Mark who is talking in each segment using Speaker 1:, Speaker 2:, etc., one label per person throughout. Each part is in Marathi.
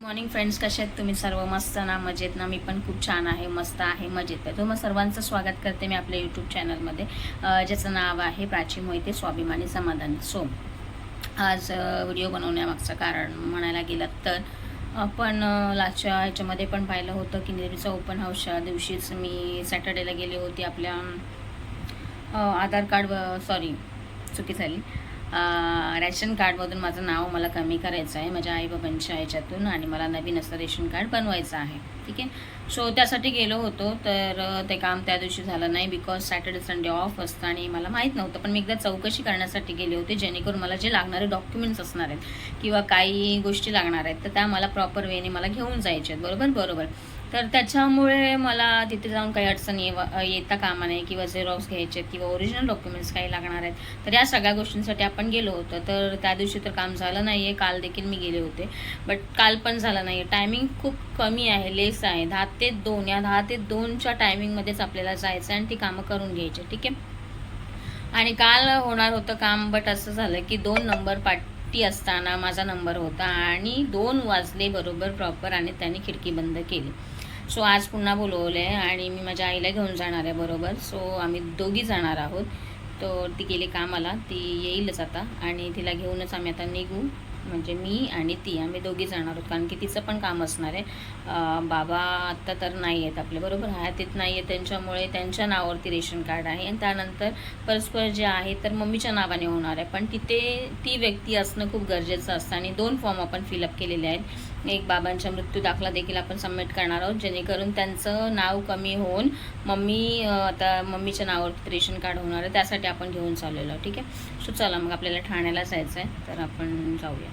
Speaker 1: मॉर्निंग फ्रेंड्स कसे आहेत तुम्ही सर्व? मस्त ना मजेत ना? मी पण खूप छान आहे मस्त आहे मजेत आहे. तुम्हाला सर्वांचं स्वागत करते मी आपल्या यूट्यूब चॅनलमध्ये ज्याचं नाव आहे प्राची मोहिते स्वाभिमानी समाधान. सो आज व्हिडिओ बनवण्यामागचं कारण म्हणायला गेलं तर आपण लास्टच्या ह्याच्यामध्ये पण पाहिलं होतं की नेहमीचा ओपन हाऊसच्या दिवशीच मी सॅटर्डेला गेले होते आपल्या आधार कार्ड सॉरी चुकी झाली. रेशन कार्डमधून माझं नाव मला कमी करायचं आहे. माझ्या आईबाबांच्या याच्यातून आणि मला नवीन असं रेशन कार्ड बनवायचं आहे. ठीक आहे? सो त्यासाठी गेलो होतो तर ते काम त्या दिवशी झालं नाही बिकॉज सॅटर्डे संडे ऑफ असतं आणि मला माहीत नव्हतं. पण मी एकदा चौकशी करण्यासाठी गेले होते जेणेकरून मला जे लागणारे डॉक्युमेंट्स असणार आहेत किंवा काही गोष्टी लागणार आहेत तर त्या मला प्रॉपर वेने मला घेऊन जायच्या आहेत. बरोबर? बरोबर. तर त्याच्यामुळे मला तिथे जाऊन काही अडचण येवा येता कामा नाही किंवा झेरॉक्स घ्यायचे आहेत किंवा ओरिजिनल डॉक्युमेंट्स काही लागणार आहेत. तर या सगळ्या गोष्टींसाठी आपण गेलो होतो. तर त्या दिवशी तर काम झालं नाही आहे काल देखील मी गेले होते. बट काल पण झालं नाही आहे टायमिंग खूप कमी आहे. लेस आहे. दहा ते दोन. या दहा ते दोनच्या टायमिंगमध्येच आपल्याला जायचं आणि ती कामं करून घ्यायची. ठीक आहे? आणि काल होणार होतं काम बट असं झालं की दोन नंबर पाटी असताना माझा नंबर होता आणि दोन वाजले बरोबर प्रॉपर आणि त्यांनी खिडकी बंद केली. सो आज पुन्हा बोलवलं आहे आणि मी माझ्या आईला घेऊन जाणार आहे बरोबर. सो आम्ही दोघी जाणार आहोत. तर ती गेली कामाला ती येईलच आता आणि तिला घेऊनच आम्ही आता निघू. म्हणजे मी आणि ती आम्ही दोघी जाणार आहोत. कारण की तिचं पण काम असणार आहे. बाबा आत्ता तर नाही आहेत आपले बरोबर? हयातीत नाही आहेत त्यांच्यामुळे त्यांच्या नावावरती रेशन कार्ड आहे. आणि त्यानंतर परस्पर जे आहे तर मम्मीच्या नावाने होणार आहे. पण तिथे ती व्यक्ती असणं खूप गरजेचं असतं आणि दोन फॉर्म आपण फिलअप केलेले आहेत. एक बाबांचा मृत्यू दाखला देखील आपण सबमिट करणार आहोत जेणेकरून त्यांचं नाव कमी होऊन मम्मी आता मम्मीच्या नावावरती रेशन कार्ड होणार आहे त्यासाठी आपण घेऊन चाललेलो ठीक आहे? सो चला मग आपल्याला ठाण्याला जायचं आहे तर आपण जाऊया.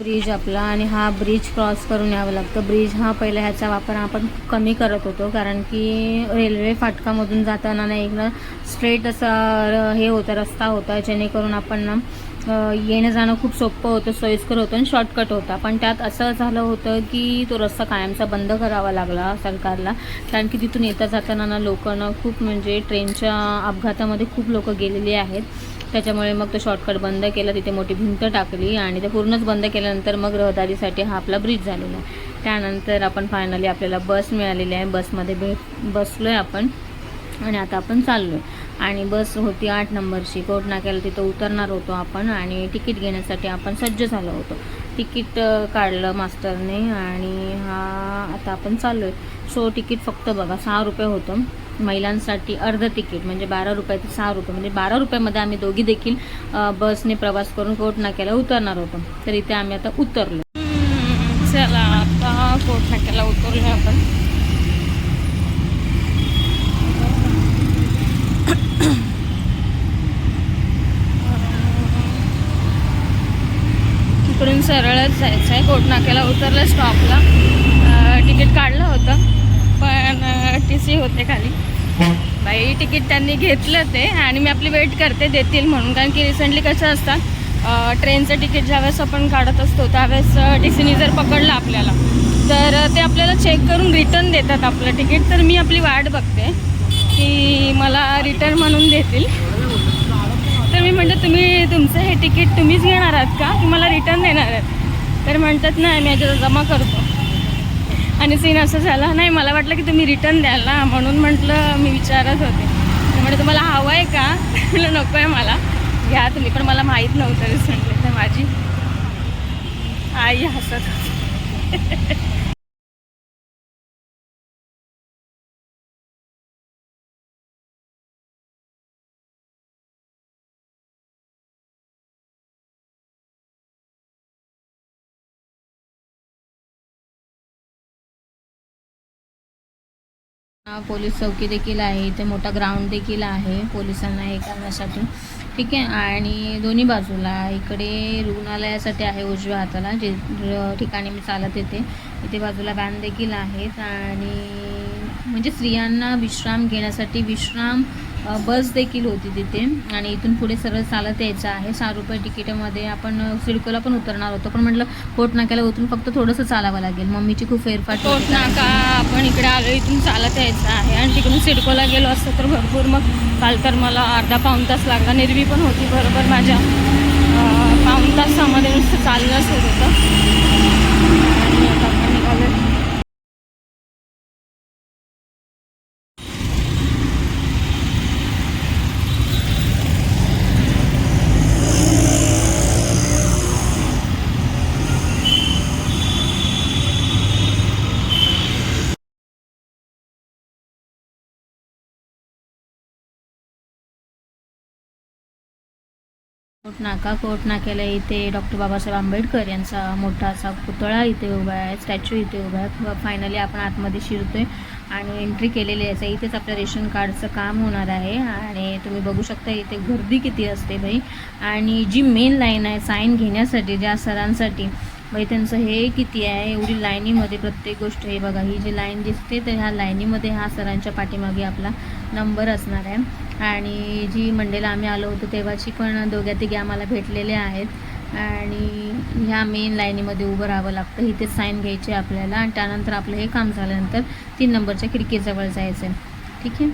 Speaker 1: ब्रिज आपला आणि हा ब्रिज क्रॉस करून यावं लागतं. ब्रिज हा पहिला ह्याचा वापर आपण कमी करत होतो कारण की रेल्वे फाटकामधून जाताना ना एक ना स्ट्रेट असा र- हे होता रस्ता होता जेणेकरून आपण ना येणं जाणं खूप सोपं होतं सोयीस्कर होतं आणि शॉर्टकट होता. पण त्यात असं झालं होतं की तो रस्ता कायमचा बंद करावा लागला सरकारला कारण की तिथून येता जाताना ना लोकांना खूप म्हणजे ट्रेनच्या अपघातामध्ये खूप लोक गेलेली आहेत. त्याच्यामुळे मग तो शॉर्टकट बंद केला तिथे मोठी भिंत टाकली आणि ते पूर्णच बंद केल्यानंतर मग रहदारीसाठी हा आपला ब्रिज झालेला आहे. त्यानंतर आपण फायनली आपल्याला बस मिळालेली आहे. बसमध्ये भेट बसलो आहे आपण आणि आता आपण चाललो आहे आणि बस होती आठ नंबरची. कोट नाक्याला तिथं उतरणार होतो आपण आणि तिकीट घेण्यासाठी आपण सज्ज झालो होतो. तिकीट काढलं मास्टरने आणि हा आता आपण चाललो आहे सो तिकीट फक्त बघा सहा रुपये होतं. महिलांसाठी अर्ध तिकीट म्हणजे बारा रुपये ते सहा रुपये म्हणजे बारा रुपयामध्ये आम्ही दोघी देखील बसने प्रवास करून कोटनाक्याला उतरणार होतो. तर इथे आम्ही आता उतरलो. चला आता कोटनाक्याला उतरलो आपण. इकडून सरळच जायचं आहे कोटनाक्याला उतरलं स्टॉपला तिकीट काढलं होतं पण टी सी होते खाली. बाई तिकीट त्यांनी घेतलं ते आणि मी आपली वेट करते देतील म्हणून. कारण की रिसेंटली कसं असतं ट्रेनचं तिकीट ज्यावेळेस आपण काढत असतो त्यावेळेस टी सीनी जर पकडलं आपल्याला तर ते आपल्याला चेक करून रिटर्न देतात आपलं तिकीट. तर मी आपली वाट बघते की मला रिटर्न म्हणून देतील. तर मी म्हणते तुम्ही तुमचं हे तिकीट तुम्हीच घेणार आहात का? की मला रिटर्न देणार आहेत? तर म्हणतात नाही मी याच्यात जमा करतो. आणि सीन असं झाला नाही मला वाटलं की तुम्ही रिटर्न द्याल ना म्हणून म्हटलं मी विचारत होते. म्हणजे तुम्हाला हवं आहे का? म्हटलं नको आहे मला. घ्या तुम्ही. पण मला माहीत नव्हतं रिसेंटली म्हणजे तर माझी आई हसत पोलीस चौकी देखील आहे. इथे मोठा ग्राउंड देखील आहे पोलिसांना हे करण्यासाठी. ठीक आहे? आणि दोन्ही बाजूला इकडे रुग्णालयासाठी आहे उजव्या हाताला. जे ठिकाणी मी चालत येते इथे बाजूला बॅन देखील आहेत. आणि म्हणजे स्त्रियांना विश्राम घेण्यासाठी विश्राम बस देखील होती तिथे. आणि इथून पुढे सरळ चालत यायचं आहे. सहा रुपये तिकीटामध्ये आपण सिडकोला पण उतरणार होतो. पण म्हटलं कोट नाक्याला उतरून फक्त थोडंसं चालावं लागेल. मम्मीची खूप फेरफाट कोट नाका आपण इकडे आलो इथून चालत यायचं आहे. आणि तिकडून सिडकोला गेलो असतं तर भरपूर मग काल तर मला अर्धा पाऊण तास लागला. निर्वी पण होती बरोबर माझ्या पाऊन पाऊण तासामध्ये नुसतं चाललंच होत होतं आणि आता आपण निघालो कोट नाका कोट नाक्याला इथे डॉक्टर बाबासाहेब आंबेडकर यांचा मोठा असा पुतळा इथे उभा आहे स्टॅच्यू इथे उभा आहे. फायनली आपण आतमध्ये शिरतोय आणि एंट्री केलेली आहे. इथेच आपलं रेशन कार्डचं काम होणार आहे. आणि तुम्ही बघू शकता इथे गर्दी किती असते बाई. आणि जी मेन लाईन आहे साईन घेण्यासाठी ज्या सरांसाठी बाई त्यांचं हे किती आहे एवढी लाईनीमध्ये प्रत्येक गोष्ट हे बघा ही जी लाईन दिसते तर ह्या लाईनीमध्ये हा सरांच्या पाठीमागे आपला नंबर असणार आहे. आणि जी मंडेला आम्ही आलो होतो तेव्हाची पण दोघ्या तिघे आम्हाला भेटलेले आहेत. आणि ह्या मेन लाईनीमध्ये उभं राहावं लागतं. इथे साईन घ्यायची आहे आपल्याला आणि त्यानंतर आपलं हे काम झाल्यानंतर तीन नंबरच्या खिडकीजवळ जायचं आहे ठीक आहे?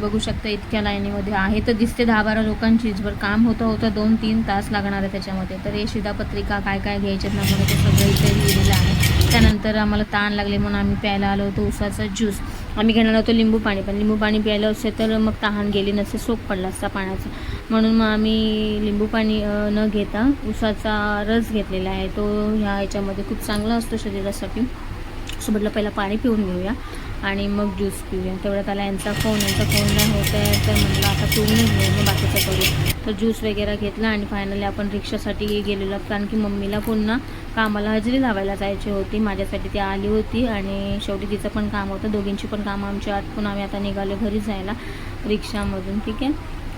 Speaker 1: बघू शकता इतक्या लाईनीमध्ये आहे तर दिसते दहा बारा लोकांचीच बरं काम होतं होतं दोन तीन तास लागणार आहे त्याच्यामध्ये. तर हे शिधापत्रिका काय काय घ्यायच्यात ना म्हणून ते सगळं इथे लिहिलेलं आहे. त्यानंतर आम्हाला ताण लागले म्हणून आम्ही प्यायला आलो होतो उसाचा ज्यूस आम्ही घेणार होतो लिंबू पाणी पण लिंबू पाणी प्यायलं असते तर मग तहान गेली नसते सोप पडला असता पाण्याचा. म्हणून मग आम्ही लिंबू पाणी न घेता उसाचा रस घेतलेला आहे. तो ह्या ह्याच्यामध्ये खूप चांगला असतो शरीरासाठी. सो म्हटलं पहिला पाणी पिऊन घेऊया. आणि मग ज्यूस पिऊया. तेवढ्यात आला यांचा फोन यांचा फोन नाही होत आहे तर म्हटलं आता पिऊन घेऊ मग बाकीचं करू. तर ज्यूस वगैरे घेतला आणि फायनली आपण रिक्षासाठी गेलेलो. कारण की मम्मीला पुन्हा कामाला हजेरी लावायला जायची होती. माझ्यासाठी ती आली होती आणि शेवटी तिचं पण काम होतं. दोघींची पण कामं आमची आटपून आम्ही आता निघालो घरी जायला रिक्षामधून. ठीक आहे?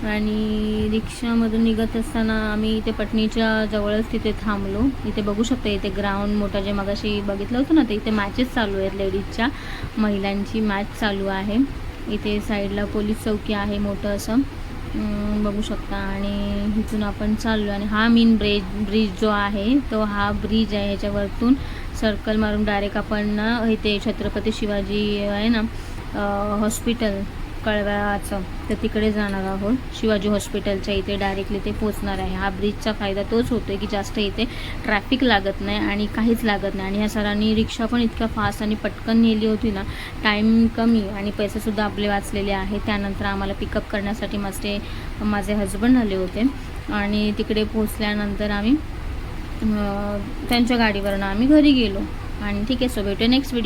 Speaker 1: आणि रिक्षामधून निघत असताना आम्ही इथे पटणीच्या जवळच तिथे थांबलो. इथे बघू शकता इथे ग्राउंड मोठा जे मगाशी बघितलं होतं ना ते इथे मॅचेस चालू आहेत लेडीजच्या महिलांची मॅच चालू आहे. इथे साईडला पोलीस चौकी आहे मोठं असं. बघू शकता. आणि इथून आपण चाललो आणि हा मेन ब्रिज ब्रिज जो आहे तो हा ब्रिज आहे ह्याच्यावरतून सर्कल मारून डायरेक्ट आपण इथे छत्रपती शिवाजी आहे ना हॉस्पिटल कळव्याचं तर तिकडे जाणार आहोत. शिवाजी हॉस्पिटलच्या इथे डायरेक्टली ते पोचणार आहे. हा ब्रिजचा फायदा तोच होतो आहे की जास्त इथे ट्रॅफिक लागत नाही आणि काहीच लागत नाही. आणि ह्या सरांनी रिक्षा पण इतक्या फास्ट आणि पटकन नेली होती ना टाईम कमी आणि पैसेसुद्धा आपले वाचलेले आहे त्यानंतर आम्हाला पिकअप करण्यासाठी माझे माझे हजबंड आले होते. आणि तिकडे पोचल्यानंतर आम्ही त्यांच्या गाडीवरनं आम्ही घरी गेलो. आणि ठीक आहे सो भेटू नेक्स्ट व्हिडिओ